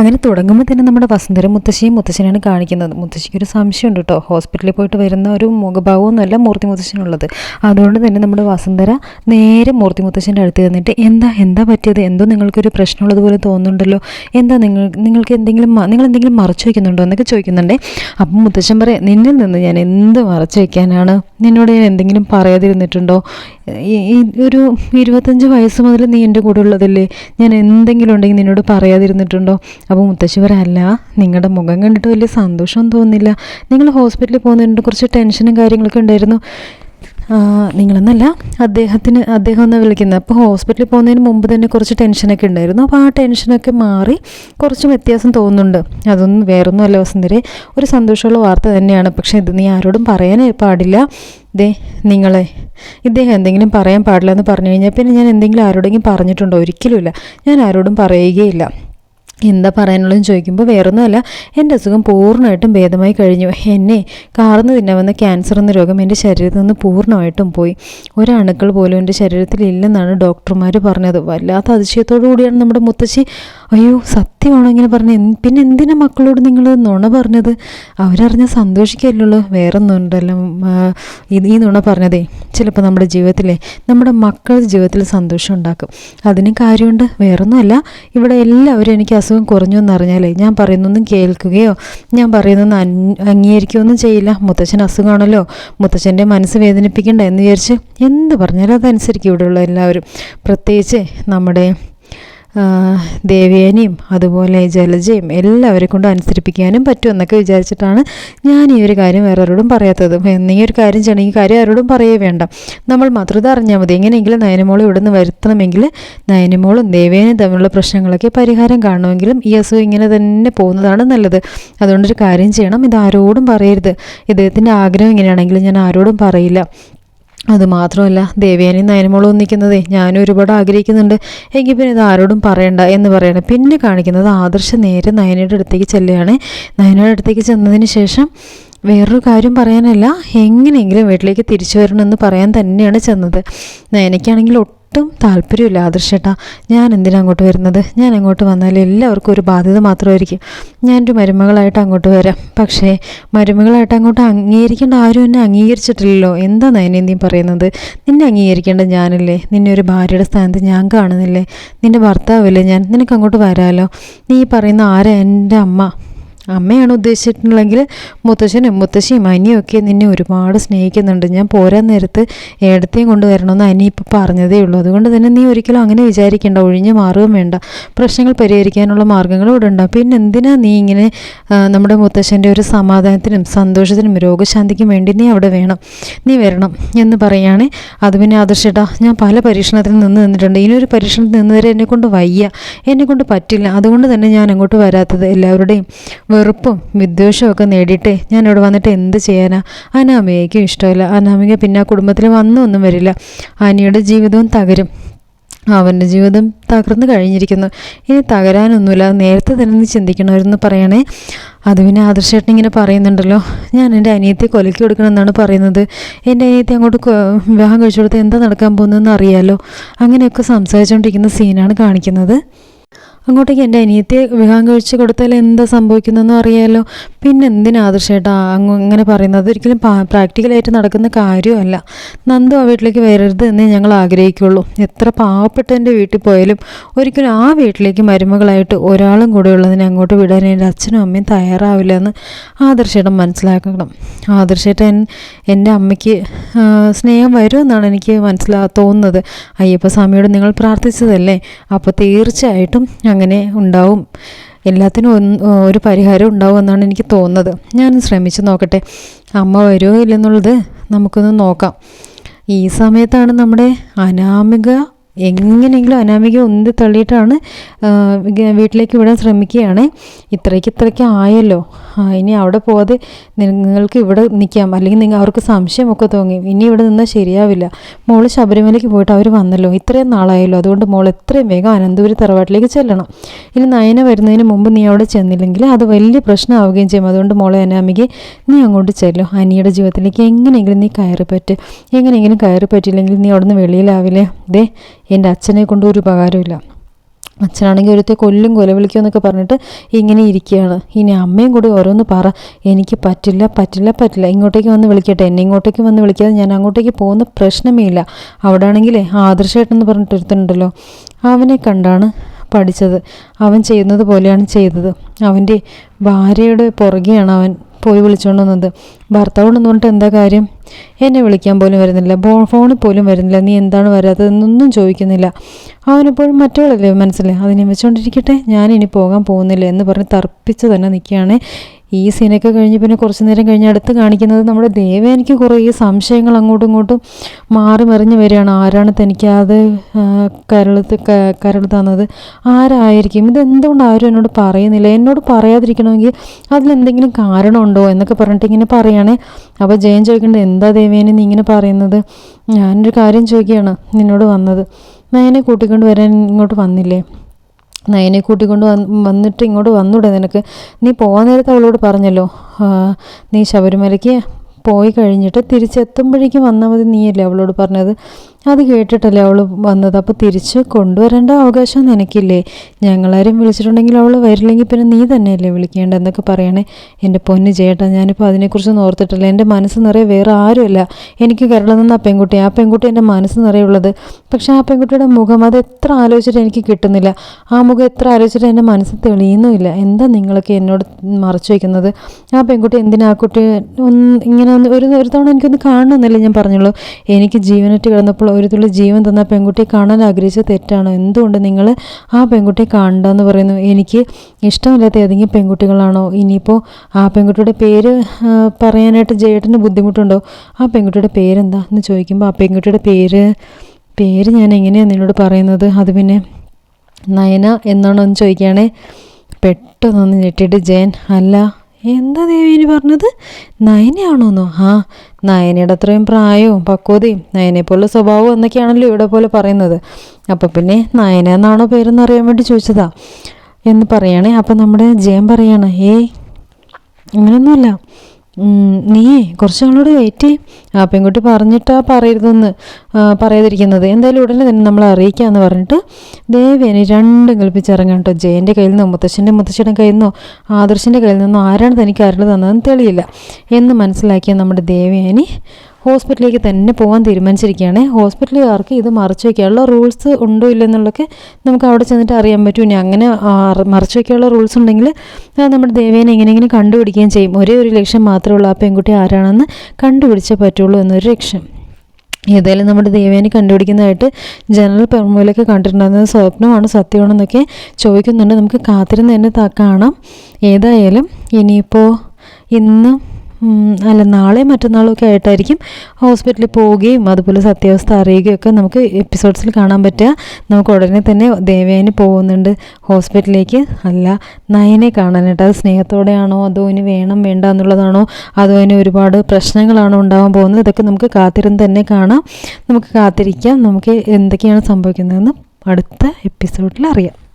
അങ്ങനെ തുടങ്ങുമ്പോൾ തന്നെ നമ്മുടെ വസുന്ധര മുത്തശ്ശിയും മുത്തശ്ശനാണ് കാണിക്കുന്നത്. മുത്തശ്ശിക്ക് ഒരു സംശയമുണ്ട് കേട്ടോ ഹോസ്പിറ്റലിൽ പോയിട്ട് വരുന്ന ഒരു മുഖഭാവമൊന്നുമല്ല മൂർത്തി മുത്തശ്ശനുള്ളത്. അതുകൊണ്ട് തന്നെ നമ്മുടെ വസുന്ധര നേരെ മൂർത്തി മുത്തശ്ശന്റെ അടുത്ത് തന്നിട്ട് എന്താ എന്താ പറ്റിയത്? എന്തോ നിങ്ങൾക്കൊരു പ്രശ്നമുള്ളതുപോലെ തോന്നുന്നുണ്ടല്ലോ. എന്താ നിങ്ങൾ നിങ്ങൾക്ക് എന്തെങ്കിലും നിങ്ങൾ എന്തെങ്കിലും മറച്ചു വയ്ക്കുന്നുണ്ടോ എന്നൊക്കെ ചോദിക്കുന്നുണ്ടേ. അപ്പം മുത്തശ്ശൻ പറയാം നിന്നിൽ നിന്ന് ഞാൻ എന്ത് മറച്ചു വയ്ക്കാനാണ് നിന്നോട് ഞാൻ എന്തെങ്കിലും പറയാതിരുന്നിട്ടുണ്ടോ? ഈ ഒരു ഇരുപത്തഞ്ച് വയസ്സ് മുതൽ നീ എന്റെ കൂടെ ഉള്ളതല്ലേ? ഞാൻ എന്തെങ്കിലും ഉണ്ടെങ്കിൽ നിന്നോട് പറയാതിരുന്നിട്ടുണ്ടോ? അപ്പോൾ മുത്തശ്ശി അല്ല നിങ്ങളുടെ മുഖം കണ്ടിട്ട് വലിയ സന്തോഷം തോന്നുന്നില്ല നിങ്ങൾ ഹോസ്പിറ്റലിൽ പോകുന്നതിനെ കുറച്ച് ടെൻഷനും കാര്യങ്ങളൊക്കെ ഉണ്ടായിരുന്നു. നിങ്ങളെന്നല്ല അദ്ദേഹത്തിന് അദ്ദേഹം ഒന്ന് വിളിക്കുന്നത്. അപ്പോൾ ഹോസ്പിറ്റലിൽ പോകുന്നതിന് മുമ്പ് തന്നെ കുറച്ച് ടെൻഷനൊക്കെ ഉണ്ടായിരുന്നു. അപ്പോൾ ആ ടെൻഷനൊക്കെ മാറി കുറച്ച് വ്യത്യാസം തോന്നുന്നുണ്ട്. അതൊന്നും വേറൊന്നും അല്ല വസന്തരെ ഒരു സന്തോഷമുള്ള വാർത്ത തന്നെയാണ്. പക്ഷേ ഇത് നീ ആരോടും പറയാനേ പാടില്ല. ദേ നിങ്ങളെ ഇദ്ദേഹം എന്തെങ്കിലും പറയാൻ പാടില്ല എന്ന് പറഞ്ഞു കഴിഞ്ഞാൽ പിന്നെ ഞാൻ എന്തെങ്കിലും ആരോടെങ്കിലും പറഞ്ഞിട്ടുണ്ടോ? ഒരിക്കലുമില്ല ഞാൻ ആരോടും പറയുകയില്ല. എന്താ പറയാനുള്ളതെന്ന് ചോദിക്കുമ്പോൾ വേറൊന്നുമല്ല. എന്റെ അസുഖം പൂർണമായിട്ടും ഭേദമായി കഴിഞ്ഞു. എന്നെ കാർന്നു തിന്നാവുന്ന ക്യാൻസർ എന്ന രോഗം എന്റെ ശരീരത്തിൽ നിന്ന് പൂർണമായിട്ടും പോയി. ഒരണുക്കൾ പോലും എന്റെ ശരീരത്തിൽ ഇല്ലെന്നാണ് ഡോക്ടർമാർ പറഞ്ഞത്. വല്ലാത്ത അതിശയത്തോടു കൂടിയാണ് നമ്മുടെ മുത്തശ്ശി. അയ്യോ സത്യമാണോ ഇങ്ങനെ പറഞ്ഞത്? പിന്നെ എന്തിനാ മക്കളോട് നിങ്ങൾ നുണ പറഞ്ഞത്? അവരറിഞ്ഞാൽ സന്തോഷിക്കല്ലോ വേറെ ഒന്നുണ്ടല്ലോ ഇത് ഈ നുണ പറഞ്ഞതേ ചിലപ്പോൾ നമ്മുടെ ജീവിതത്തിലെ നമ്മുടെ മക്കളുടെ ജീവിതത്തിൽ സന്തോഷം ഉണ്ടാക്കും. അതിന് കാര്യമുണ്ട്. വേറൊന്നുമല്ല. ഇവിടെ എല്ലാവരും എനിക്ക് അസുഖം കുറഞ്ഞു എന്നറിഞ്ഞാലേ? ഞാൻ പറയുന്നൊന്നും കേൾക്കുകയോ ഞാൻ പറയുന്നൊന്നും അംഗീകരിക്കുകയൊന്നും ചെയ്യില്ല. മുത്തച്ഛൻ അസുഖമാണല്ലോ. മുത്തച്ഛന്റെ മനസ്സ് വേദനിപ്പിക്കണ്ട എന്ന് വിചാരിച്ച് എന്ത് പറഞ്ഞാലും അതനുസരിക്കും ഇവിടെയുള്ള എല്ലാവരും. പ്രത്യേകിച്ച് നമ്മുടെ ദേവേനയും അതുപോലെ ജലജയും എല്ലാവരെ കൊണ്ട് അനുസരിപ്പിക്കാനും പറ്റും എന്നൊക്കെ വിചാരിച്ചിട്ടാണ് ഞാൻ ഈ ഒരു കാര്യം വേറെ ആരോടും പറയാത്തത് നീ ഒരു കാര്യം ചെയ്യണമെങ്കിൽ കാര്യം ആരോടും പറയേ വേണ്ട. നമ്മൾ മാത്രം അറിഞ്ഞാൽ മതി. എങ്ങനെയെങ്കിലും നയനമോളെ ഇവിടെ നിന്ന് വരുത്തണമെങ്കിൽ നയനമോളും ദേവേനയും തമ്മിലുള്ള പ്രശ്നങ്ങളൊക്കെ പരിഹാരം കാണുമെങ്കിലും ഈ അസുഖം ഇങ്ങനെ തന്നെ പോകുന്നതാണ് നല്ലത്. അതുകൊണ്ടൊരു കാര്യം ചെയ്യണം. ഇത് ആരോടും പറയരുത്. ഇദ്ദേഹത്തിന്റെ ആഗ്രഹം ഇങ്ങനെയാണെങ്കിലും ഞാൻ ആരോടും പറയില്ല. അത് മാത്രമല്ല ദേവയാനിയും നയനമോളും ഒന്നിക്കുന്നതേ ഞാനും ഒരുപാട് ആഗ്രഹിക്കുന്നുണ്ട്. എങ്കിൽ പിന്നെ ഇത് ആരോടും പറയണ്ട എന്ന് പറയണം. പിന്നെ കാണിക്കുന്നത് ആദർശ നേരെ നയനയുടെ അടുത്തേക്ക് ചെല്ലുകയാണ്. നയനയുടെ അടുത്തേക്ക് ചെന്നതിന് ശേഷം വേറൊരു കാര്യം പറയാനല്ല എങ്ങനെയെങ്കിലും വീട്ടിലേക്ക് തിരിച്ചു വരണമെന്ന് പറയാൻ തന്നെയാണ് ചെന്നത്. നയനയ്ക്കാണെങ്കിൽ ഒട്ടും താല്പര്യമില്ല ആദർശേട്ടാ ഞാൻ എന്തിനാ അങ്ങോട്ട് വരുന്നത്? ഞാൻ അങ്ങോട്ട് വന്നാൽ എല്ലാവർക്കും ഒരു ബാധ്യത മാത്രമായിരിക്കും. ഞാനൊരു മരുമകളായിട്ട് അങ്ങോട്ട് വരാം. പക്ഷേ മരുമകളായിട്ട് അങ്ങോട്ട് അംഗീകരിക്കേണ്ട ആരും എന്നെ അംഗീകരിച്ചിട്ടില്ലല്ലോ. എന്താ നയനെ നീ പറയുന്നത്? നിന്നെ അംഗീകരിക്കേണ്ടത് ഞാനല്ലേ? നിന്നെ ഒരു ഭാര്യയുടെ സ്ഥാനത്ത് ഞാൻ കാണുന്നില്ലേ? നിന്റെ ഭർത്താവല്ലേ ഞാൻ? നിനക്ക് അങ്ങോട്ട് വരാമല്ലോ നീ പറയുന്ന ആരാ എന്റെ അമ്മ? അമ്മയാണ് ഉദ്ദേശിച്ചിട്ടുണ്ടെങ്കിൽ മുത്തശ്ശനും മുത്തശ്ശിയും അനിയും ഒക്കെ നിന്നെ ഒരുപാട് സ്നേഹിക്കുന്നുണ്ട്. ഞാൻ പോരാൻ നേരത്ത് ഏടത്തെയും കൊണ്ടുവരണമെന്ന് അനി ഇപ്പോൾ പറഞ്ഞതേ ഉള്ളൂ. അതുകൊണ്ട് തന്നെ നീ ഒരിക്കലും അങ്ങനെ വിചാരിക്കേണ്ട. ഒഴിഞ്ഞു മാറുകയും വേണ്ട. പ്രശ്നങ്ങൾ പരിഹരിക്കാനുള്ള മാർഗങ്ങൾ ഇവിടെ ഉണ്ടാവും പിന്നെ എന്തിനാ നീ ഇങ്ങനെ നമ്മുടെ മുത്തശ്ശന്റെ ഒരു സമാധാനത്തിനും സന്തോഷത്തിനും രോഗശാന്തിക്കും വേണ്ടി നീ അവിടെ വേണം. നീ വരണം എന്ന് പറയുകയാണ്. അത് പിന്നെ ആദർശേട്ടാ ഞാൻ പല പരീക്ഷണത്തിൽ നിന്ന് നിന്നിട്ടുണ്ട്. ഇനിയൊരു പരീക്ഷണത്തിൽ നിന്ന് വരെ എന്നെ കൊണ്ട് വയ്യ. എന്നെക്കൊണ്ട് പറ്റില്ല. അതുകൊണ്ട് തന്നെ ഞാൻ അങ്ങോട്ട് വരാത്തത് എല്ലാവരുടെയും വെറുപ്പും വിദ്വേഷവും ഒക്കെ നേടിയിട്ട് ഞാൻ ഇവിടെ വന്നിട്ട് എന്ത് ചെയ്യാനാ? അനാമികയ്ക്കും ഇഷ്ടമില്ല. അനാമിക പിന്നെ ആ കുടുംബത്തിൽ വന്നൊന്നും വരില്ല. അനിയുടെ ജീവിതവും തകരും. അവന്റെ ജീവിതം തകർന്നു കഴിഞ്ഞിരിക്കുന്നു. ഇനി തകരാനൊന്നുമില്ല. നേരത്തെ തന്നെ ചിന്തിക്കണമായിരുന്നു പറയണേ. അത് പിന്നെ ആദർശേട്ടൻ ഇങ്ങനെ പറയുന്നുണ്ടല്ലോ. ഞാൻ എന്റെ അനിയത്തെ കൊലക്കി കൊടുക്കണമെന്നാണ് പറയുന്നത്. എന്റെ അനിയത്തെ അങ്ങോട്ട് വിവാഹം കഴിച്ചു കൊടുത്താൽ എന്താ നടക്കാൻ പോകുന്നതെന്ന് അറിയാലോ. അങ്ങനെയൊക്കെ സംസാരിച്ചുകൊണ്ടിരിക്കുന്ന സീനാണ് കാണിക്കുന്നത്. അങ്ങോട്ടേക്ക് എന്റെ അനിയത്തെ വിവാഹം കഴിച്ച് കൊടുത്താൽ എന്താ സംഭവിക്കുന്നതെന്ന് അറിയാമല്ലോ പിന്നെ എന്തിനാ ആദർശേട്ടാ? അങ്ങ് ഇങ്ങനെ പറയുന്നത്? ഒരിക്കലും പ്രാക്ടിക്കലായിട്ട് നടക്കുന്ന കാര്യമല്ല. നന്ദു ആ വീട്ടിലേക്ക് വരരുത് എന്നേ ഞങ്ങൾ ആഗ്രഹിക്കുള്ളൂ. എത്ര പാവപ്പെട്ടവന്റെ വീട്ടിൽ പോയാലും ഒരിക്കലും ആ വീട്ടിലേക്ക് മരുമകളായിട്ട് ഒരാളും കൂടെ ഉള്ളതിനെ അങ്ങോട്ട് വിടാൻ എന്റെ അച്ഛനും അമ്മയും തയ്യാറാവില്ല എന്ന് ആദർശേട്ടൻ മനസ്സിലാക്കണം. ആദർശേട്ടൻ എന്റെ അമ്മയ്ക്ക് സ്നേഹം വരുമെന്നാണ് എനിക്ക് മനസ്സിലാ തോന്നുന്നത്. അയ്യപ്പ സ്വാമിയോട് നിങ്ങൾ പ്രാർത്ഥിച്ചതല്ലേ? അപ്പോൾ തീർച്ചയായിട്ടും അങ്ങനെ ഉണ്ടാവും. എല്ലാത്തിനും ഒരു പരിഹാരം ഉണ്ടാവും എന്നാണ് എനിക്ക് തോന്നുന്നത്. ഞാൻ ശ്രമിച്ചു നോക്കട്ടെ. അമ്മ വരുമോ ഇല്ലെന്നുള്ളത് നമുക്കൊന്ന് നോക്കാം. ഈ സമയത്താണ് നമ്മുടെ അനാമിക എങ്ങനെയെങ്കിലും അനാമിക ഉന്തി തള്ളിയിട്ടാണ് വീട്ടിലേക്ക് വിടാൻ ശ്രമിക്കുകയാണ്. ഇത്രയ്ക്ക് ഇത്രയ്ക്ക് ആയല്ലോ. ഇനി അവിടെ പോകാതെ നിങ്ങൾക്ക് ഇവിടെ നിൽക്കാം അല്ലെങ്കിൽ നിങ്ങൾ അവർക്ക് സംശയമൊക്കെ തോന്നി. ഇനി ഇവിടെ നിന്നാൽ ശരിയാവില്ല. മോൾ ശബരിമലയ്ക്ക് പോയിട്ട് അവർ വന്നല്ലോ. ഇത്രയും നാളായല്ലോ. അതുകൊണ്ട് മോൾ എത്രയും വേഗം അനന്തപുരി തറവാട്ടിലേക്ക് ചെല്ലണം. ഇനി നയന വരുന്നതിന് മുമ്പ് നീ അവിടെ ചെന്നില്ലെങ്കിൽ അത് വലിയ പ്രശ്നമാവുകയും ചെയ്യും. അതുകൊണ്ട് മോളെ അനാമിക നീ അങ്ങോട്ട് ചെല്ലും. അനിയുടെ ജീവിതത്തിലേക്ക് എങ്ങനെയെങ്കിലും നീ കയറി പറ്റും എങ്ങനെയെങ്കിലും കയറി പറ്റിയില്ലെങ്കിൽ നീ അവിടുന്ന് വെളിയിലാവില്ലേ? ദേ എന്റെ അച്ഛനെ കൊണ്ട് ഒരു ഉപകാരമില്ല അച്ഛനാണെങ്കിൽ ഒരുത്തെ കൊല്ലും കൊലവിളിക്കും എന്നൊക്കെ പറഞ്ഞിട്ട് ഇങ്ങനെ ഇരിക്കുകയാണ്. ഇനി അമ്മയും കൂടി ഓരോന്ന് പറ. എനിക്ക് പറ്റില്ല പറ്റില്ല പറ്റില്ല. ഇങ്ങോട്ടേക്ക് വന്ന് വിളിക്കട്ടെ. എന്നെ ഇങ്ങോട്ടേക്ക് വന്ന് വിളിക്കാതെ ഞാൻ അങ്ങോട്ടേക്ക് പോകുന്ന പ്രശ്നമേ ഇല്ല അവിടെ ആണെങ്കിലേ ആദർശമായിട്ടെന്ന് പറഞ്ഞിട്ട് ഒരുത്തനുണ്ടല്ലോ. അവനെ കണ്ടാണ് പഠിച്ചത്. അവൻ ചെയ്യുന്നത് പോലെയാണ് ചെയ്തത്. അവന്റെ ഭാര്യയുടെ പുറകെയാണ് അവൻ പോയി വിളിച്ചുകൊണ്ട് വന്നത്. പറഞ്ഞിട്ട് എന്താ കാര്യം? എന്നെ വിളിക്കാൻ പോലും വരുന്നില്ല. ഫോണിൽ പോലും വരുന്നില്ല. നീ എന്താണ് വരാത്തതെന്നൊന്നും ചോദിക്കുന്നില്ല. അവനെപ്പോഴും മറ്റവളല്ലേ മനസ്സിലായി അതിനെ വെച്ചുകൊണ്ടിരിക്കട്ടെ ഞാൻ ഇനി പോകാൻ പോകുന്നില്ല എന്ന് പറഞ്ഞ് തർപ്പിച്ച് തന്നെ നിൽക്കുകയാണ് ഈ സീനൊക്കെ കഴിഞ്ഞ് പിന്നെ കുറച്ച് നേരം കഴിഞ്ഞ് അടുത്ത് കാണിക്കുന്നത് നമ്മുടെ ദേവേനിക്ക് കുറേ സംശയങ്ങൾ അങ്ങോട്ടും ഇങ്ങോട്ടും മാറി മറിഞ്ഞ് വരികയാണ്. ആരാണ് തനിക്കത് കരളത്ത് കരൾ തന്നത്? ആരായിരിക്കും? ഇതെന്തുകൊണ്ട് ആരും എന്നോട് പറയുന്നില്ല? എന്നോട് പറയാതിരിക്കണമെങ്കിൽ അതിലെന്തെങ്കിലും കാരണമുണ്ടോ എന്നൊക്കെ പറഞ്ഞിട്ട് ഇങ്ങനെ പറയുകയാണേ അപ്പോൾ ജയൻ ചോദിക്കേണ്ടത് എന്താ ദേവേനെ നീ ഇങ്ങനെ പറയുന്നത്? ഞാനൊരു കാര്യം ചോദിക്കുകയാണ് നിന്നോട് വന്നത്? നയനെ കൂട്ടിക്കൊണ്ട് വരാൻ ഇങ്ങോട്ട് വന്നില്ലേ? നയനെ കൂട്ടിക്കൊണ്ട് വന്ന് വന്നിട്ട് ഇങ്ങോട്ട് വന്നൂടെ നിനക്ക്. നീ പോകാൻ നേരത്ത് അവളോട് പറഞ്ഞല്ലോ. നീ ശബരിമലയ്ക്ക് പോയി കഴിഞ്ഞിട്ട് തിരിച്ചെത്തുമ്പോഴേക്കും വന്നാൽ മതി നീയല്ലേ അവളോട് പറഞ്ഞത്? അത് കേട്ടിട്ടല്ലേ അവൾ വന്നത്? അപ്പോൾ തിരിച്ച് കൊണ്ടുവരേണ്ട അവകാശം നിനക്കില്ലേ? ഞങ്ങളാരും വിളിച്ചിട്ടുണ്ടെങ്കിൽ അവൾ വരില്ലെങ്കിൽ പിന്നെ നീ തന്നെയല്ലേ വിളിക്കേണ്ടത്? എന്നൊക്കെ പറയണേ. എന്റെ പൊന്ന് ചേട്ടാ ഞാനിപ്പോൾ അതിനെക്കുറിച്ച് ഓർത്തിട്ടില്ല. എന്റെ മനസ്സ് നിറയെ വേറെ ആരുമല്ല. എനിക്ക് കരളുന്ന ആ പെൺകുട്ടി. ആ പെൺകുട്ടി എന്റെ മനസ്സ് നിറയുള്ളത് പക്ഷേ ആ പെൺകുട്ടിയുടെ മുഖം അത് എത്ര ആലോചിച്ചിട്ട് എനിക്ക് കിട്ടുന്നില്ല. ആ മുഖം എത്ര ആലോചിച്ചിട്ട് എന്റെ മനസ്സ് തെളിയുന്നുമില്ല. എന്താ നിങ്ങളൊക്കെ എന്നോട് മറച്ചു വയ്ക്കുന്നത് ആ പെൺകുട്ടി എന്തിനാ ആ കുട്ടി ഒന്ന് ഇങ്ങനെ ഒരു ഒരു തവണ എനിക്കൊന്ന് കാണണമെന്നല്ലേ ഞാൻ പറഞ്ഞുള്ളൂ. എനിക്ക് ജീവനറ്റ് കിടന്നപ്പോൾ ഒരു തുള്ളി ജീവൻ തന്ന പെൺകുട്ടിയെ കാണാൻ ആഗ്രഹിച്ച തെറ്റാണ്. എന്തുകൊണ്ട് നിങ്ങൾ ആ പെൺകുട്ടിയെ കാണണ്ടെന്ന് പറയുന്നു? എനിക്ക് ഇഷ്ടമില്ലാത്ത ഏതെങ്കിലും പെൺകുട്ടികളാണോ? ഇനിയിപ്പോൾ ആ പെൺകുട്ടിയുടെ പേര് പറയാനായിട്ട് ജയേട്ടന് ബുദ്ധിമുട്ടുണ്ടോ? ആ പെൺകുട്ടിയുടെ പേരെന്താ എന്ന് ചോദിക്കുമ്പോൾ ആ പെൺകുട്ടിയുടെ പേര് പേര് ഞാൻ എങ്ങനെയാണ് നിന്നോട് പറയുന്നത്? അത് പിന്നെ നയന എന്നാണോ എന്ന് ചോദിക്കുകയാണേ. പെട്ടെന്നൊന്ന് ഞെട്ടിയിട്ട് ജയൻ അല്ല എന്താ ദേവീനി പറഞ്ഞത്? നയനയാണോന്നോ? ആ നയനയുടെ അത്രയും പ്രായവും പക്വതയും നയനെ പോലെ സ്വഭാവവും എന്നൊക്കെയാണല്ലോ ഇവിടെ പോലെ പറയുന്നത്. അപ്പം പിന്നെ നയന എന്നാണോ പേരെന്ന് അറിയാൻ വേണ്ടി ചോദിച്ചതാ. എന്ന് പറയുകയാണെ അപ്പം നമ്മുടെ ജയം പറയാണ് ഏയ് അങ്ങനെയൊന്നുമല്ല നീ കുറച്ച് നാളോട് വെയിറ്റ് ആ പെൺകുട്ടി പറഞ്ഞിട്ടാ പറയരുതെന്ന് പറയാതിരിക്കുന്നത്. എന്തായാലും ഉടനെ തന്നെ നമ്മൾ അറിയിക്കാമെന്ന് പറഞ്ഞിട്ട് ദേവേനെ രണ്ടും കൽപ്പിച്ചിറങ്ങാം കേട്ടോ ജയന്റെ കയ്യിൽ നിന്നോ മുത്തശ്ശന്റെ മുത്തശ്ശിയുടെ കയ്യിൽ നിന്നോ ആദർശന്റെ കയ്യിൽ നിന്നോ ആരാണ് തനിക്ക് അരുൾ തന്നതെന്ന് തെളിയില്ല. എന്ന് മനസ്സിലാക്കിയ നമ്മുടെ ദേവേനി ഹോസ്പിറ്റലിലേക്ക് തന്നെ പോകാൻ തീരുമാനിച്ചിരിക്കുകയാണ്. ഹോസ്പിറ്റലുകാർക്ക് ഇത് മറച്ചു വയ്ക്കാനുള്ള റൂൾസ് ഉണ്ടോ ഇല്ലെന്നുള്ളതൊക്കെ നമുക്ക് അവിടെ ചെന്നിട്ട് അറിയാൻ പറ്റും. ഇനി അങ്ങനെ മറച്ചു വയ്ക്കാനുള്ള റൂൾസ് ഉണ്ടെങ്കിൽ നമ്മുടെ ദേവേനെ എങ്ങനെയെങ്കിലും കണ്ടുപിടിക്കുകയും ചെയ്യും. ഒരേ ഒരു ലക്ഷ്യം മാത്രമേ ഉള്ളൂ ആ പെൺകുട്ടി ആരാണെന്ന് കണ്ടുപിടിച്ചേ പറ്റുള്ളൂ എന്നൊരു ലക്ഷ്യം. ഏതായാലും നമ്മുടെ ദേവേനെ കണ്ടുപിടിക്കുന്നതായിട്ട് ജനറൽ പെർമോയിലൊക്കെ കണ്ടിട്ടുണ്ടായിരുന്നത് സ്വപ്നമാണ് സത്യമാണെന്നൊക്കെ ചോദിക്കുന്നുണ്ട്. നമുക്ക് കാത്തിരുന്ന് തന്നെ കാണാം. ഏതായാലും ഇനിയിപ്പോൾ ഇന്ന് അല്ല നാളെ മറ്റന്നാളൊക്കെ ആയിട്ടായിരിക്കും ഹോസ്പിറ്റലിൽ പോവുകയും അതുപോലെ സത്യാവസ്ഥ അറിയുകയും ഒക്കെ നമുക്ക് എപ്പിസോഡ്സിൽ കാണാൻ പറ്റുക. നമുക്ക് ഉടനെ തന്നെ ദേവേനെ പോകുന്നുണ്ട് ഹോസ്പിറ്റലിലേക്ക്. അല്ല നയനെ കാണാനായിട്ട്. അത് സ്നേഹത്തോടെയാണോ? അതോ ഇനി വേണം വേണ്ട എന്നുള്ളതാണോ? അതോ ഇനി ഒരുപാട് പ്രശ്നങ്ങളാണോ ഉണ്ടാവാൻ പോകുന്നത്? ഇതൊക്കെ നമുക്ക് കാത്തിരുന്ന് തന്നെ കാണാം. നമുക്ക് കാത്തിരിക്കാം. നമുക്ക് എന്തൊക്കെയാണ് സംഭവിക്കുന്നതെന്ന് അടുത്ത എപ്പിസോഡിൽ അറിയാം.